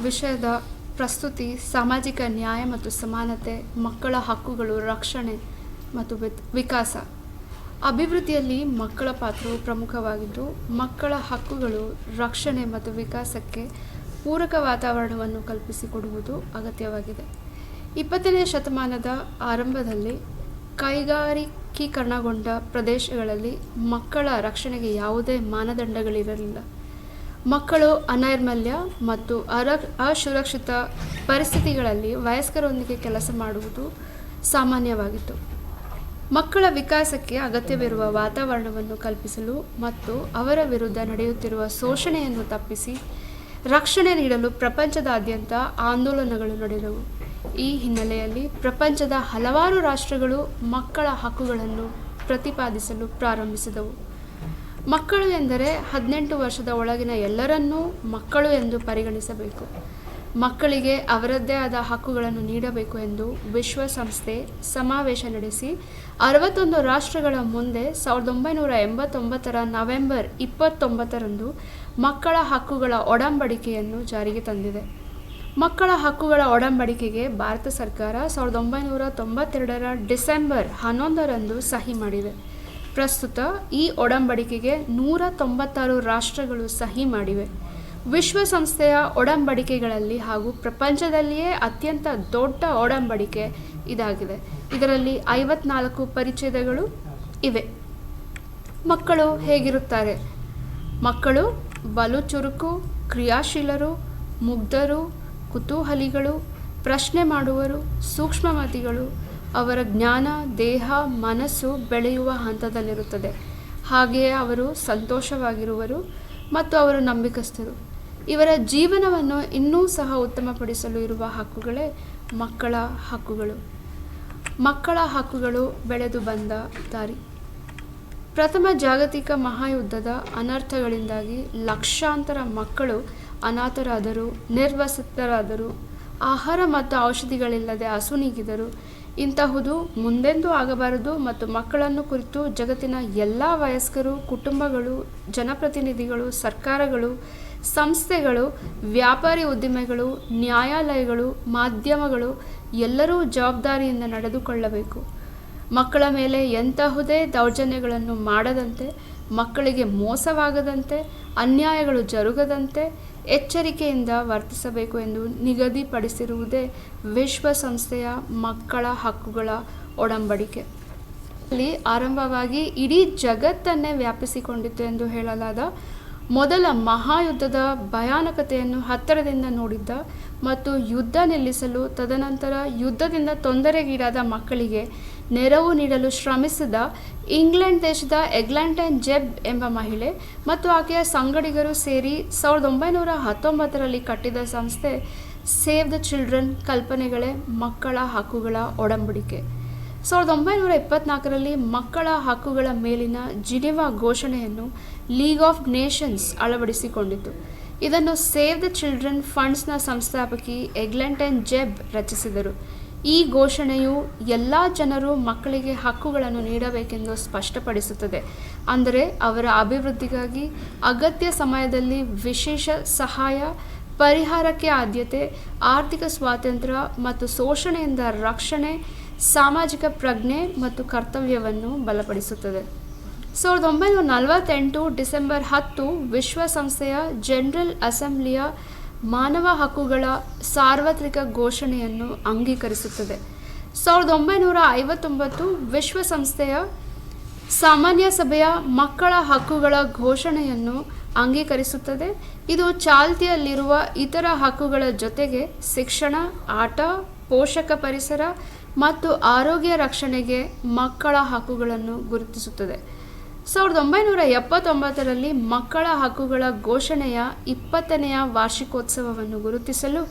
ವಿಷಯದ ಪ್ರಸ್ತುತಿ ಸಾಮಾಜಿಕ ನ್ಯಾಯ ಮತ್ತು ಸಮಾನತೆ, ಮಕ್ಕಳ ಹಕ್ಕುಗಳು, ರಕ್ಷಣೆ ಮತ್ತು ವಿಕಾಸ. ಅಭಿವೃದ್ಧಿಯಲ್ಲಿ ಮಕ್ಕಳ ಪಾತ್ರವು ಪ್ರಮುಖವಾಗಿದ್ದು, ಮಕ್ಕಳ ಹಕ್ಕುಗಳು ರಕ್ಷಣೆ ಮತ್ತು ವಿಕಾಸಕ್ಕೆ ಪೂರಕ ವಾತಾವರಣವನ್ನು ಕಲ್ಪಿಸಿಕೊಡುವುದು ಅಗತ್ಯವಾಗಿದೆ. ಇಪ್ಪತ್ತನೇ ಶತಮಾನದ ಆರಂಭದಲ್ಲಿ ಕೈಗಾರಿಕೀಕರಣಗೊಂಡ ಪ್ರದೇಶಗಳಲ್ಲಿ ಮಕ್ಕಳ ರಕ್ಷಣೆಗೆ ಯಾವುದೇ ಮಾನದಂಡಗಳಿರಲಿಲ್ಲ. ಮಕ್ಕಳು ಅನೈರ್ಮಲ್ಯ ಮತ್ತು ಅರ, ಅಸುರಕ್ಷಿತ ಪರಿಸ್ಥಿತಿಗಳಲ್ಲಿ ವಯಸ್ಕರೊಂದಿಗೆ ಕೆಲಸ ಮಾಡುವುದು ಸಾಮಾನ್ಯವಾಗಿತ್ತು. ಮಕ್ಕಳ ವಿಕಾಸಕ್ಕೆ ಅಗತ್ಯವಿರುವ ವಾತಾವರಣವನ್ನು ಕಲ್ಪಿಸಲು ಮತ್ತು ಅವರ ವಿರುದ್ಧ ನಡೆಯುತ್ತಿರುವ ಶೋಷಣೆಯನ್ನು ತಪ್ಪಿಸಿ ರಕ್ಷಣೆ ನೀಡಲು ಪ್ರಪಂಚದಾದ್ಯಂತ ಆಂದೋಲನಗಳು ನಡೆದವು. ಈ ಹಿನ್ನೆಲೆಯಲ್ಲಿ ಪ್ರಪಂಚದ ಹಲವಾರು ರಾಷ್ಟ್ರಗಳು ಮಕ್ಕಳ ಹಕ್ಕುಗಳನ್ನು ಪ್ರತಿಪಾದಿಸಲು ಪ್ರಾರಂಭಿಸಿದವು. ಮಕ್ಕಳು ಎಂದರೆ ಹದಿನೆಂಟು ವರ್ಷದ ಒಳಗಿನ ಎಲ್ಲರನ್ನೂ ಮಕ್ಕಳು ಎಂದು ಪರಿಗಣಿಸಬೇಕು. ಮಕ್ಕಳಿಗೆ ಅವರದ್ದೇ ಆದ ಹಕ್ಕುಗಳನ್ನು ನೀಡಬೇಕು ಎಂದು ವಿಶ್ವಸಂಸ್ಥೆ ಸಮಾವೇಶ ನಡೆಸಿ, ಅರವತ್ತೊಂದು ರಾಷ್ಟ್ರಗಳ ಮುಂದೆ ಸಾವಿರದ ಒಂಬೈನೂರ ಎಂಬತ್ತೊಂಬತ್ತರ ನವೆಂಬರ್ ಇಪ್ಪತ್ತೊಂಬತ್ತರಂದು ಮಕ್ಕಳ ಹಕ್ಕುಗಳ ಒಡಂಬಡಿಕೆಯನ್ನು ಜಾರಿಗೆ ತಂದಿದೆ. ಮಕ್ಕಳ ಹಕ್ಕುಗಳ ಒಡಂಬಡಿಕೆಗೆ ಭಾರತ ಸರ್ಕಾರ ಸಾವಿರದ ಒಂಬೈನೂರ ತೊಂಬತ್ತೆರಡರ ಡಿಸೆಂಬರ್ ಹನ್ನೊಂದರಂದು ಸಹಿ ಮಾಡಿದೆ. ಪ್ರಸ್ತುತ ಈ ಒಡಂಬಡಿಕೆಗೆ ನೂರ ತೊಂಬತ್ತಾರು ರಾಷ್ಟ್ರಗಳು ಸಹಿ ಮಾಡಿವೆ. ವಿಶ್ವಸಂಸ್ಥೆಯ ಒಡಂಬಡಿಕೆಗಳಲ್ಲಿ ಹಾಗೂ ಪ್ರಪಂಚದಲ್ಲಿಯೇ ಅತ್ಯಂತ ದೊಡ್ಡ ಒಡಂಬಡಿಕೆ ಇದಾಗಿದೆ. ಇದರಲ್ಲಿ ಐವತ್ನಾಲ್ಕು ಪರಿಚ್ಛೇದಗಳು ಇವೆ. ಮಕ್ಕಳು ಹೇಗಿರುತ್ತಾರೆ? ಮಕ್ಕಳು ಬಲು ಚುರುಕು ಕ್ರಿಯಾಶೀಲರು, ಮುಗ್ಧರು, ಕುತೂಹಲಿಗಳು, ಪ್ರಶ್ನೆ ಮಾಡುವರು, ಸೂಕ್ಷ್ಮಮತಿಗಳು ಅವರ ಜ್ಞಾನ, ದೇಹ, ಮನಸ್ಸು ಬೆಳೆಯುವ ಹಂತದಲ್ಲಿರುತ್ತದೆ. ಹಾಗೆಯೇ ಅವರು ಸಂತೋಷವಾಗಿರುವರು ಮತ್ತು ಅವರು ನಂಬಿಕಸ್ಥರು. ಇವರ ಜೀವನವನ್ನು ಇನ್ನೂ ಸಹ ಉತ್ತಮಪಡಿಸಲು ಇರುವ ಹಕ್ಕುಗಳೇ ಮಕ್ಕಳ ಹಕ್ಕುಗಳು. ಮಕ್ಕಳ ಹಕ್ಕುಗಳು ಬೆಳೆದು ಬಂದ ದಾರಿ. ಪ್ರಥಮ ಜಾಗತಿಕ ಮಹಾಯುದ್ಧದ ಅನರ್ಥಗಳಿಂದಾಗಿ ಲಕ್ಷಾಂತರ ಮಕ್ಕಳು ಅನಾಥರಾದರು, ನಿರ್ವಸಿತರಾದರು, ಆಹಾರ ಮತ್ತು ಔಷಧಿಗಳಿಲ್ಲದೆ ಅಸುನೀಗಿದರು ಇಂತಹುದು ಮುಂದೆಂದೂ ಆಗಬಾರದು ಮತ್ತು ಮಕ್ಕಳನ್ನು ಕುರಿತು ಜಗತ್ತಿನ ಎಲ್ಲ ವಯಸ್ಕರು, ಕುಟುಂಬಗಳು, ಜನಪ್ರತಿನಿಧಿಗಳು, ಸರ್ಕಾರಗಳು, ಸಂಸ್ಥೆಗಳು, ವ್ಯಾಪಾರಿ ಉದ್ದಿಮೆಗಳು, ನ್ಯಾಯಾಲಯಗಳು, ಮಾಧ್ಯಮಗಳು ಎಲ್ಲರೂ ಜವಾಬ್ದಾರಿಯಿಂದ ನಡೆದುಕೊಳ್ಳಬೇಕು. ಮಕ್ಕಳ ಮೇಲೆ ಎಂತಹುದೇ ದೌರ್ಜನ್ಯಗಳನ್ನು ಮಾಡದಂತೆ, ಮಕ್ಕಳಿಗೆ ಮೋಸವಾಗದಂತೆ, ಅನ್ಯಾಯಗಳು ಜರುಗದಂತೆ ಎಚ್ಚರಿಕೆಯಿಂದ ವರ್ತಿಸಬೇಕು ಎಂದು ನಿಗದಿಪಡಿಸಿರುವುದೇ ವಿಶ್ವಸಂಸ್ಥೆಯ ಮಕ್ಕಳ ಹಕ್ಕುಗಳ ಒಡಂಬಡಿಕೆ. ಅಲ್ಲಿ ಆರಂಭವಾಗಿ ಇಡೀ ಜಗತ್ತನ್ನೇ ವ್ಯಾಪಿಸಿಕೊಂಡಿತ್ತು ಎಂದು ಹೇಳಲಾದ ಮೊದಲ ಮಹಾಯುದ್ಧದ ಭಯಾನಕತೆಯನ್ನು ಹತ್ತಿರದಿಂದ ನೋಡಿದ್ದ ಮತ್ತು ಯುದ್ಧ ನಿಲ್ಲಿಸಲು ತದನಂತರ ಯುದ್ಧದಿಂದ ತೊಂದರೆಗೀಡಾದ ಮಕ್ಕಳಿಗೆ ನೆರವು ನೀಡಲು ಶ್ರಮಿಸಿದ ಇಂಗ್ಲೆಂಡ್ ದೇಶದ ಎಗ್ಲಾಂಟೈನ್ ಜೆಬ್ ಎಂಬ ಮಹಿಳೆ ಮತ್ತು ಆಕೆಯ ಸಂಗಡಿಗರು ಸೇರಿ ಸಾವಿರದ ಒಂಬೈನೂರ ಹತ್ತೊಂಬತ್ತರಲ್ಲಿ ಕಟ್ಟಿದ ಸಂಸ್ಥೆ ಸೇವ್ ದ ಚಿಲ್ಡ್ರನ್ ಕಲ್ಪನೆಗಳೇ ಮಕ್ಕಳ ಹಕ್ಕುಗಳ ಒಡಂಬಡಿಕೆ. ಸಾವಿರದ ಒಂಬೈನೂರ ಇಪ್ಪತ್ನಾಲ್ಕರಲ್ಲಿ ಮಕ್ಕಳ ಹಕ್ಕುಗಳ ಮೇಲಿನ ಜಿನೆವಾ ಘೋಷಣೆಯನ್ನು ಲೀಗ್ ಆಫ್ ನೇಷನ್ಸ್ ಅಳವಡಿಸಿಕೊಂಡಿತು. ಇದನ್ನು ಸೇವ್ ದ ಚಿಲ್ಡ್ರನ್ ಫಂಡ್ಸ್ನ ಸಂಸ್ಥಾಪಕಿ ಎಗ್ಲೆಂಟನ್ ಜೆಬ್ ರಚಿಸಿದರು. ಈ ಘೋಷಣೆಯು ಎಲ್ಲ ಜನರು ಮಕ್ಕಳಿಗೆ ಹಕ್ಕುಗಳನ್ನು ನೀಡಬೇಕೆಂದು ಸ್ಪಷ್ಟಪಡಿಸುತ್ತದೆ. ಅಂದರೆ ಅವರ ಅಭಿವೃದ್ಧಿಗಾಗಿ ಅಗತ್ಯ ಸಮಯದಲ್ಲಿ ವಿಶೇಷ ಸಹಾಯ, ಪರಿಹಾರಕ್ಕೆ ಆದ್ಯತೆ, ಆರ್ಥಿಕ ಸ್ವಾತಂತ್ರ್ಯ ಮತ್ತು ಶೋಷಣೆಯಿಂದ ರಕ್ಷಣೆ, ಸಾಮಾಜಿಕ ಪ್ರಜ್ಞೆ ಮತ್ತು ಕರ್ತವ್ಯವನ್ನು ಬಲಪಡಿಸುತ್ತದೆ. ಸಾವಿರದ ಒಂಬೈನೂರ ನಲವತ್ತೆಂಟು ಡಿಸೆಂಬರ್ ಹತ್ತು ವಿಶ್ವಸಂಸ್ಥೆಯ ಜನರಲ್ ಅಸೆಂಬ್ಲಿಯ ಮಾನವ ಹಕ್ಕುಗಳ ಸಾರ್ವತ್ರಿಕ ಘೋಷಣೆಯನ್ನು ಅಂಗೀಕರಿಸುತ್ತದೆ. ಸಾವಿರದ ಒಂಬೈನೂರ ಐವತ್ತೊಂಬತ್ತು ವಿಶ್ವಸಂಸ್ಥೆಯ ಸಾಮಾನ್ಯ ಸಭೆಯ ಮಕ್ಕಳ ಹಕ್ಕುಗಳ ಘೋಷಣೆಯನ್ನು ಅಂಗೀಕರಿಸುತ್ತದೆ. ಇದು ಚಾಲ್ತಿಯಲ್ಲಿರುವ ಇತರ ಹಕ್ಕುಗಳ ಜೊತೆಗೆ ಶಿಕ್ಷಣ, ಆಟ, ಪೋಷಕ ಪರಿಸರ ಮತ್ತು ಆರೋಗ್ಯ ರಕ್ಷಣೆಗೆ ಮಕ್ಕಳ ಹಕ್ಕುಗಳನ್ನು ಗುರುತಿಸುತ್ತದೆ. ಸಾವಿರದ ಒಂಬೈನೂರ ಎಪ್ಪತ್ತೊಂಬತ್ತರಲ್ಲಿ ಮಕ್ಕಳ ಹಕ್ಕುಗಳ ಘೋಷಣೆಯ ಇಪ್ಪತ್ತನೆಯ ವಾರ್ಷಿಕೋತ್ಸವವನ್ನು ಗುರುತಿಸಲು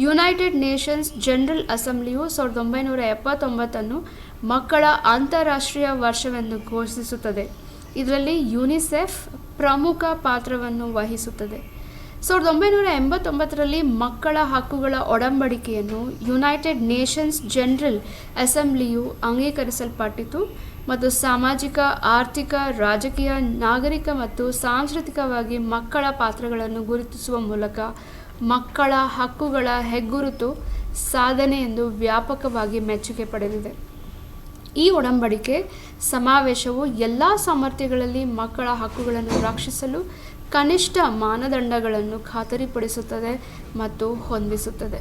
ಯುನೈಟೆಡ್ ನೇಷನ್ಸ್ ಜನರಲ್ ಅಸೆಂಬ್ಲಿಯು ಸಾವಿರದ ಒಂಬೈನೂರ ಎಪ್ಪತ್ತೊಂಬತ್ತನ್ನು ಮಕ್ಕಳ ಅಂತಾರಾಷ್ಟ್ರೀಯ ವರ್ಷವೆಂದು ಘೋಷಿಸುತ್ತದೆ. ಇದರಲ್ಲಿ ಯುನಿಸೆಫ್ ಪ್ರಮುಖ ಪಾತ್ರವನ್ನು ವಹಿಸುತ್ತದೆ. ಸಾವಿರದ ಒಂಬೈನೂರ ಎಂಬತ್ತೊಂಬತ್ತರಲ್ಲಿ ಮಕ್ಕಳ ಹಕ್ಕುಗಳ ಒಡಂಬಡಿಕೆಯನ್ನು ಯುನೈಟೆಡ್ ನೇಷನ್ಸ್ ಜನರಲ್ ಅಸೆಂಬ್ಲಿಯು ಅಂಗೀಕರಿಸಲ್ಪಟ್ಟಿತು ಮತ್ತು ಸಾಮಾಜಿಕ, ಆರ್ಥಿಕ, ರಾಜಕೀಯ, ನಾಗರಿಕ ಮತ್ತು ಸಾಂಸ್ಕೃತಿಕವಾಗಿ ಮಕ್ಕಳ ಪಾತ್ರಗಳನ್ನು ಗುರುತಿಸುವ ಮೂಲಕ ಮಕ್ಕಳ ಹಕ್ಕುಗಳ ಹೆಗ್ಗುರುತು ಸಾಧನೆ ಎಂದು ವ್ಯಾಪಕವಾಗಿ ಮೆಚ್ಚುಗೆ ಪಡೆದಿದೆ. ಈ ಒಡಂಬಡಿಕೆ ಸಮಾವೇಶವು ಎಲ್ಲ ಸಾಮರ್ಥ್ಯಗಳಲ್ಲಿ ಮಕ್ಕಳ ಹಕ್ಕುಗಳನ್ನು ರಕ್ಷಿಸಲು ಕನಿಷ್ಠ ಮಾನದಂಡಗಳನ್ನು ಖಾತರಿಪಡಿಸುತ್ತದೆ ಮತ್ತು ಹೊಂದಿಸುತ್ತದೆ.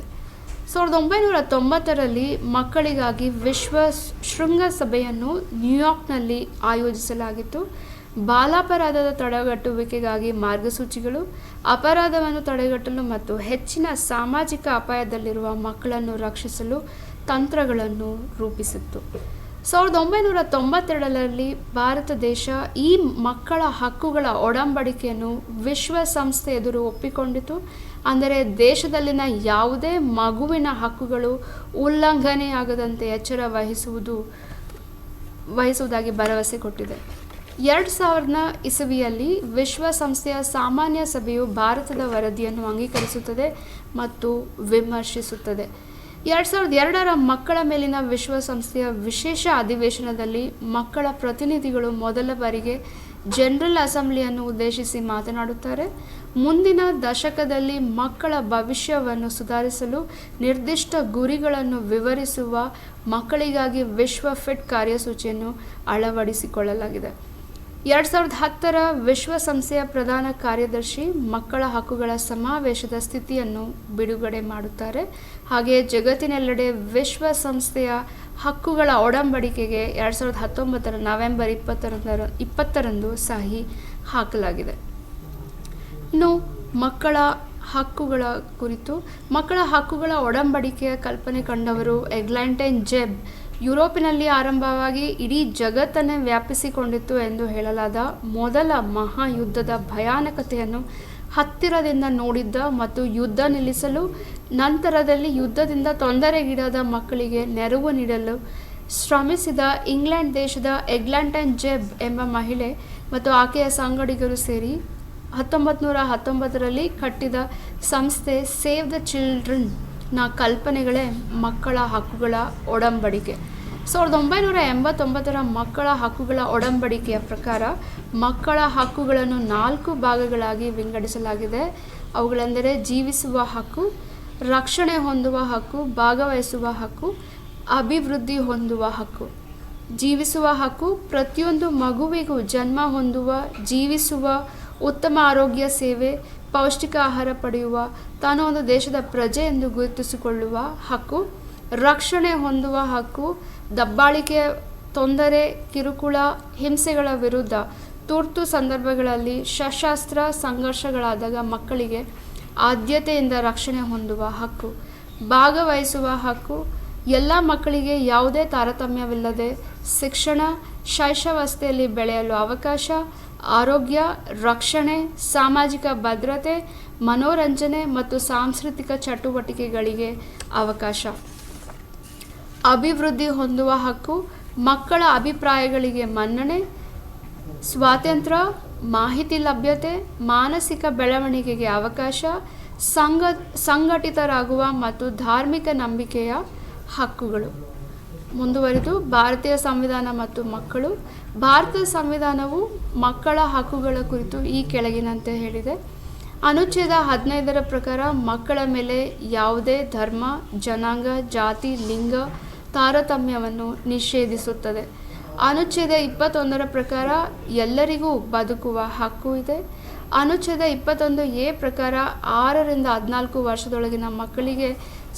ಸಾವಿರದ ಒಂಬೈನೂರ ತೊಂಬತ್ತರಲ್ಲಿ ಮಕ್ಕಳಿಗಾಗಿ ವಿಶ್ವ ಶೃಂಗಸಭೆಯನ್ನು ನ್ಯೂಯಾರ್ಕ್ನಲ್ಲಿ ಆಯೋಜಿಸಲಾಗಿತ್ತು. ಬಾಲಾಪರಾಧದ ತಡೆಗಟ್ಟುವಿಕೆಗಾಗಿ ಮಾರ್ಗಸೂಚಿಗಳು, ಅಪರಾಧವನ್ನು ತಡೆಗಟ್ಟಲು ಮತ್ತು ಹೆಚ್ಚಿನ ಸಾಮಾಜಿಕ ಅಪಾಯದಲ್ಲಿರುವ ಮಕ್ಕಳನ್ನು ರಕ್ಷಿಸಲು ತಂತ್ರಗಳನ್ನು ರೂಪಿಸಿತ್ತು. ಸಾವಿರದ ಒಂಬೈನೂರ ತೊಂಬತ್ತೆರಡರಲ್ಲಿ ಭಾರತ ದೇಶ ಈ ಮಕ್ಕಳ ಹಕ್ಕುಗಳ ಒಡಂಬಡಿಕೆಯನ್ನು ವಿಶ್ವಸಂಸ್ಥೆ ಎದುರು ಒಪ್ಪಿಕೊಂಡಿತು. ಅಂದರೆ ದೇಶದಲ್ಲಿನ ಯಾವುದೇ ಮಗುವಿನ ಹಕ್ಕುಗಳು ಉಲ್ಲಂಘನೆಯಾಗದಂತೆ ಎಚ್ಚರ ವಹಿಸುವುದು, ವಹಿಸುವುದಾಗಿ ಭರವಸೆ ಕೊಟ್ಟಿದೆ. ಎರಡು ಸಾವಿರದ ಇಸವಿಯಲ್ಲಿ ವಿಶ್ವಸಂಸ್ಥೆಯ ಸಾಮಾನ್ಯ ಸಭೆಯು ಭಾರತದ ವರದಿಯನ್ನು ಅಂಗೀಕರಿಸುತ್ತದೆ ಮತ್ತು ವಿಮರ್ಶಿಸುತ್ತದೆ. ಎರಡು ಸಾವಿರದ ಎರಡರ ಮಕ್ಕಳ ಮೇಲಿನ ವಿಶ್ವಸಂಸ್ಥೆಯ ವಿಶೇಷ ಅಧಿವೇಶನದಲ್ಲಿ ಮಕ್ಕಳ ಪ್ರತಿನಿಧಿಗಳು ಮೊದಲ ಬಾರಿಗೆ ಜನರಲ್ ಅಸೆಂಬ್ಲಿಯನ್ನು ಉದ್ದೇಶಿಸಿ ಮಾತನಾಡುತ್ತಾರೆ. ಮುಂದಿನ ದಶಕದಲ್ಲಿ ಮಕ್ಕಳ ಭವಿಷ್ಯವನ್ನು ಸುಧಾರಿಸಲು ನಿರ್ದಿಷ್ಟ ಗುರಿಗಳನ್ನು ವಿವರಿಸುವ ಮಕ್ಕಳಿಗಾಗಿ ವಿಶ್ವ ಫಿಟ್ ಕಾರ್ಯಸೂಚಿಯನ್ನು ಅಳವಡಿಸಿಕೊಳ್ಳಲಾಗಿದೆ. ಎರಡು ಸಾವಿರದ ಹತ್ತರ ವಿಶ್ವಸಂಸ್ಥೆಯ ಪ್ರಧಾನ ಕಾರ್ಯದರ್ಶಿ ಮಕ್ಕಳ ಹಕ್ಕುಗಳ ಸಮಾವೇಶದ ಸ್ಥಿತಿಯನ್ನು ಬಿಡುಗಡೆ ಮಾಡುತ್ತಾರೆ. ಹಾಗೆಯೇ ಜಗತ್ತಿನೆಲ್ಲೆಡೆ ವಿಶ್ವಸಂಸ್ಥೆಯ ಹಕ್ಕುಗಳ ಒಡಂಬಡಿಕೆಗೆ ಎರಡು ಸಾವಿರದ ಹತ್ತೊಂಬತ್ತರ ನವೆಂಬರ್ ಇಪ್ಪತ್ತರಂದರ, ಇಪ್ಪತ್ತರಂದು ಸಹಿ ಹಾಕಲಾಗಿದೆ. ಇನ್ನು ಮಕ್ಕಳ ಹಕ್ಕುಗಳ ಕುರಿತು, ಮಕ್ಕಳ ಹಕ್ಕುಗಳ ಒಡಂಬಡಿಕೆಯ ಕಲ್ಪನೆ ಕಂಡವರು ಎಗ್ಲಾಂಟೈನ್ ಜೆಬ್ ಯುರೋಪಿನಲ್ಲಿ ಆರಂಭವಾಗಿ ಇಡೀ ಜಗತ್ತನ್ನೇ ವ್ಯಾಪಿಸಿಕೊಂಡಿತ್ತು ಎಂದು ಹೇಳಲಾದ ಮೊದಲ ಮಹಾಯುದ್ಧದ ಭಯಾನಕತೆಯನ್ನು ಹತ್ತಿರದಿಂದ ನೋಡಿದ್ದ ಮತ್ತು ಯುದ್ಧ ನಿಲ್ಲಿಸಲು ನಂತರದಲ್ಲಿ ಯುದ್ಧದಿಂದ ತೊಂದರೆಗೀಡಾದ ಮಕ್ಕಳಿಗೆ ನೆರವು ನೀಡಲು ಶ್ರಮಿಸಿದ ಇಂಗ್ಲೆಂಡ್ ದೇಶದ ಎಗ್ಲಾಂಟನ್ ಜೆಬ್ ಎಂಬ ಮಹಿಳೆ ಮತ್ತು ಆಕೆಯ ಸಂಗಡಿಗರು ಸೇರಿ ಹತ್ತೊಂಬತ್ತು ನೂರ ಹತ್ತೊಂಬತ್ತರಲ್ಲಿ ಕಟ್ಟಿದ ಸಂಸ್ಥೆ ಸೇವ್ ದ ಚಿಲ್ಡ್ರನ್ನ ಕಲ್ಪನೆಗಳೇ ಮಕ್ಕಳ ಹಕ್ಕುಗಳ ಒಡಂಬಡಿಕೆ. ಸಾವಿರದ ಒಂಬೈನೂರ ಎಂಬತ್ತೊಂಬತ್ತರ ಮಕ್ಕಳ ಹಕ್ಕುಗಳ ಒಡಂಬಡಿಕೆಯ ಪ್ರಕಾರ ಮಕ್ಕಳ ಹಕ್ಕುಗಳನ್ನು ನಾಲ್ಕು ಭಾಗಗಳಾಗಿ ವಿಂಗಡಿಸಲಾಗಿದೆ. ಅವುಗಳೆಂದರೆ ಜೀವಿಸುವ ಹಕ್ಕು, ರಕ್ಷಣೆ ಹೊಂದುವ ಹಕ್ಕು, ಭಾಗವಹಿಸುವ ಹಕ್ಕು, ಅಭಿವೃದ್ಧಿ ಹೊಂದುವ ಹಕ್ಕು. ಜೀವಿಸುವ ಹಕ್ಕು, ಪ್ರತಿಯೊಂದು ಮಗುವಿಗೂ ಜನ್ಮ ಹೊಂದುವ, ಜೀವಿಸುವ ಉತ್ತಮ ಆರೋಗ್ಯ ಸೇವೆ ಪೌಷ್ಟಿಕ ಆಹಾರ ಪಡೆಯುವ, ತಾನು ಒಂದು ದೇಶದ ಪ್ರಜೆ ಎಂದು ಗುರುತಿಸಿಕೊಳ್ಳುವ ಹಕ್ಕು, ರಕ್ಷಣೆ ಹೊಂದುವ ಹಕ್ಕು, ದಬ್ಬಾಳಿಕೆ, ತೊಂದರೆ, ಕಿರುಕುಳ, ಹಿಂಸೆಗಳ ವಿರುದ್ಧ ತುರ್ತು ಸಂದರ್ಭಗಳಲ್ಲಿ ಸಶಸ್ತ್ರ ಸಂಘರ್ಷಗಳಾದಾಗ ಮಕ್ಕಳಿಗೆ ಆದ್ಯತೆಯಿಂದ ರಕ್ಷಣೆ ಹೊಂದುವ ಹಕ್ಕು, ಭಾಗವಹಿಸುವ ಹಕ್ಕು ಎಲ್ಲ ಮಕ್ಕಳಿಗೆ ಯಾವುದೇ ತಾರತಮ್ಯವಿಲ್ಲದೆ ಶಿಕ್ಷಣ ಶೈಶವಸ್ಥೆಯಲ್ಲಿ ಬೆಳೆಯಲು ಅವಕಾಶ, ಆರೋಗ್ಯ, ರಕ್ಷಣೆ, ಸಾಮಾಜಿಕ ಭದ್ರತೆ, ಮನೋರಂಜನೆ ಮತ್ತು ಸಾಂಸ್ಕೃತಿಕ ಚಟುವಟಿಕೆಗಳಿಗೆ ಅವಕಾಶ. ಅಭಿವೃದ್ಧಿ ಹೊಂದುವ ಹಕ್ಕು ಮಕ್ಕಳ ಅಭಿಪ್ರಾಯಗಳಿಗೆ ಮನ್ನಣೆ, ಸ್ವಾತಂತ್ರ್ಯ, ಮಾಹಿತಿ ಲಭ್ಯತೆ, ಮಾನಸಿಕ ಬೆಳವಣಿಗೆಗೆ ಅವಕಾಶ, ಸಂಘ, ಸಂಘಟಿತರಾಗುವ ಮತ್ತು ಧಾರ್ಮಿಕ ನಂಬಿಕೆಯ ಹಕ್ಕುಗಳು. ಮುಂದುವರೆದು ಭಾರತೀಯ ಸಂವಿಧಾನ ಮತ್ತು ಮಕ್ಕಳು. ಭಾರತದ ಸಂವಿಧಾನವು ಮಕ್ಕಳ ಹಕ್ಕುಗಳ ಕುರಿತು ಈ ಕೆಳಗಿನಂತೆ ಹೇಳಿದೆ. ಅನುಚ್ಛೇದ ಹದಿನೈದರ ಪ್ರಕಾರ ಮಕ್ಕಳ ಮೇಲೆ ಯಾವುದೇ ಧರ್ಮ, ಜನಾಂಗ, ಜಾತಿ, ಲಿಂಗ ತಾರತಮ್ಯವನ್ನು ನಿಷೇಧಿಸುತ್ತದೆ. ಅನುಚ್ಛೇದ ಇಪ್ಪತ್ತೊಂದರ ಪ್ರಕಾರ ಎಲ್ಲರಿಗೂ ಬದುಕುವ ಹಕ್ಕು ಇದೆ. ಅನುಚ್ಛೇದ ಇಪ್ಪತ್ತೊಂದು ಎ ಪ್ರಕಾರ ಆರರಿಂದ ಹದಿನಾಲ್ಕು ವರ್ಷದೊಳಗಿನ ಮಕ್ಕಳಿಗೆ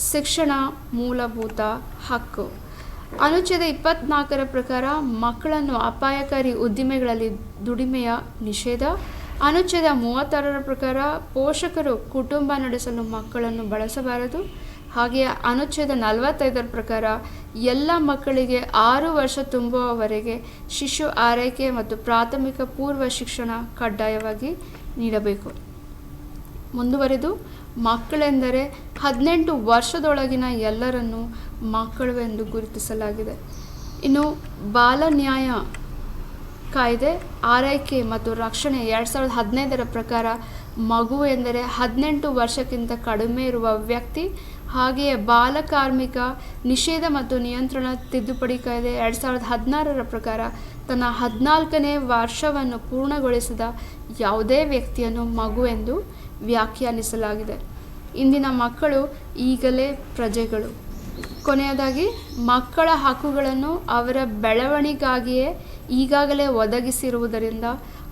ಶಿಕ್ಷಣ ಮೂಲಭೂತ ಹಕ್ಕು. ಅನುಚ್ಛೇದ ಇಪ್ಪತ್ನಾಲ್ಕರ ಪ್ರಕಾರ ಮಕ್ಕಳನ್ನು ಅಪಾಯಕಾರಿ ಉದ್ದಿಮೆಗಳಲ್ಲಿ ದುಡಿಮೆಯ ನಿಷೇಧ. ಅನುಚ್ಛೇದ ಮೂವತ್ತಾರರ ಪ್ರಕಾರ ಪೋಷಕರು ಕುಟುಂಬ ನಡೆಸಲು ಮಕ್ಕಳನ್ನು ಬಳಸಬಾರದು. ಹಾಗೆಯೇ ಅನುಚ್ಛೇದ ನಲವತ್ತೈದರ ಪ್ರಕಾರ ಎಲ್ಲ ಮಕ್ಕಳಿಗೆ ಆರು ವರ್ಷ ತುಂಬುವವರೆಗೆ ಶಿಶು ಆರೈಕೆ ಮತ್ತು ಪ್ರಾಥಮಿಕ ಪೂರ್ವ ಶಿಕ್ಷಣ ಕಡ್ಡಾಯವಾಗಿ ನೀಡಬೇಕು. ಮುಂದುವರೆದು ಮಕ್ಕಳೆಂದರೆ ಹದಿನೆಂಟು ವರ್ಷದೊಳಗಿನ ಎಲ್ಲರನ್ನೂ ಮಕ್ಕಳು ಎಂದು ಗುರುತಿಸಲಾಗಿದೆ. ಇನ್ನು ಬಾಲ ನ್ಯಾಯ ಕಾಯ್ದೆ, ಆರೈಕೆ ಮತ್ತು ರಕ್ಷಣೆ ಎರಡು ಸಾವಿರದ ಹದಿನೈದರ ಪ್ರಕಾರ ಮಗು ಎಂದರೆ ಹದಿನೆಂಟು ವರ್ಷಕ್ಕಿಂತ ಕಡಿಮೆ ಇರುವ ವ್ಯಕ್ತಿ, ಹಾಗೆಯೇ ಬಾಲಕಾರ್ಮಿಕ ನಿಷೇಧ ಮತ್ತು ನಿಯಂತ್ರಣ ತಿದ್ದುಪಡಿ ಕಾಯ್ದೆ ಎರಡು ಸಾವಿರದ ಹದಿನಾರರ ಪ್ರಕಾರ ತನ್ನ ಹದಿನಾಲ್ಕನೇ ವರ್ಷವನ್ನು ಪೂರ್ಣಗೊಳಿಸಿದ ಯಾವುದೇ ವ್ಯಕ್ತಿಯನ್ನು ಮಗು ಎಂದು ವ್ಯಾಖ್ಯಾನಿಸಲಾಗಿದೆ. ಇಂದಿನ ಮಕ್ಕಳು ಈಗಲೇ ಪ್ರಜೆಗಳು. ಕೊನೆಯದಾಗಿ, ಮಕ್ಕಳ ಹಕ್ಕುಗಳನ್ನು ಅವರ ಬೆಳವಣಿಗಾಗಿಯೇ ಈಗಾಗಲೇ ಒದಗಿಸಿರುವುದರಿಂದ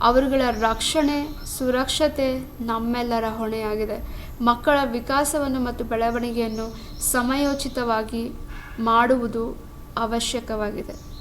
ಅವರುಗಳ ರಕ್ಷಣೆ, ಸುರಕ್ಷತೆ ನಮ್ಮೆಲ್ಲರ ಹೊಣೆಯಾಗಿದೆ. ಮಕ್ಕಳ ವಿಕಾಸವನ್ನು ಮತ್ತು ಬೆಳವಣಿಗೆಯನ್ನು ಸಮಯೋಚಿತವಾಗಿ ಮಾಡುವುದು ಅವಶ್ಯಕವಾಗಿದೆ.